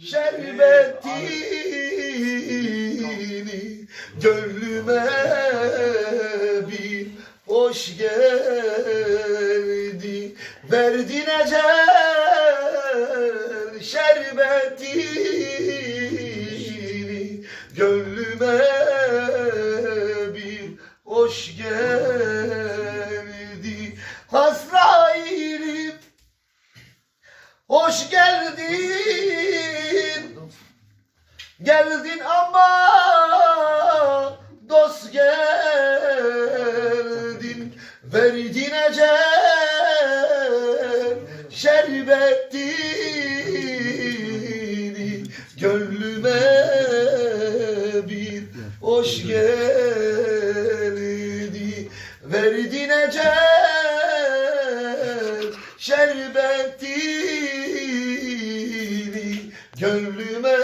şerbetini Gönlüme bir hoş geldi. Verdin ecel şerbetini Gönlüme bir hoş geldi. Hasrailim Hoş geldin. Geldin ama dost geldin. Verdin ecel şerbetini Gönlüme bir. Hoş geldi Verdin ecel şerbetini Gönlüme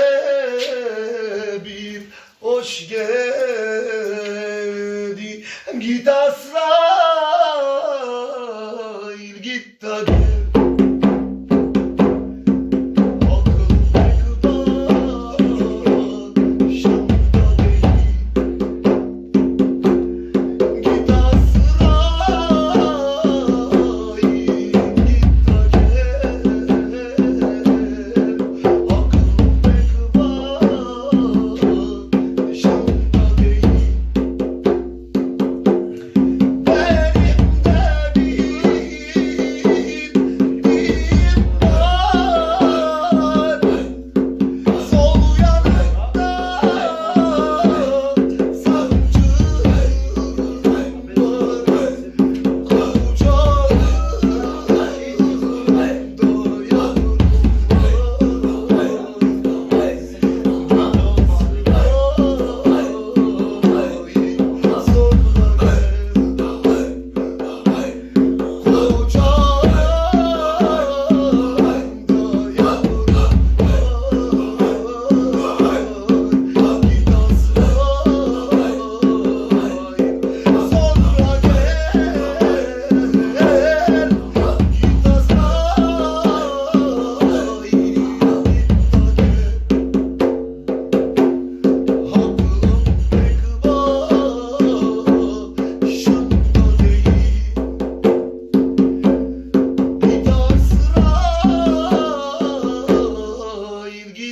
bir hoş geldi. Git asla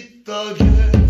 git daha gel.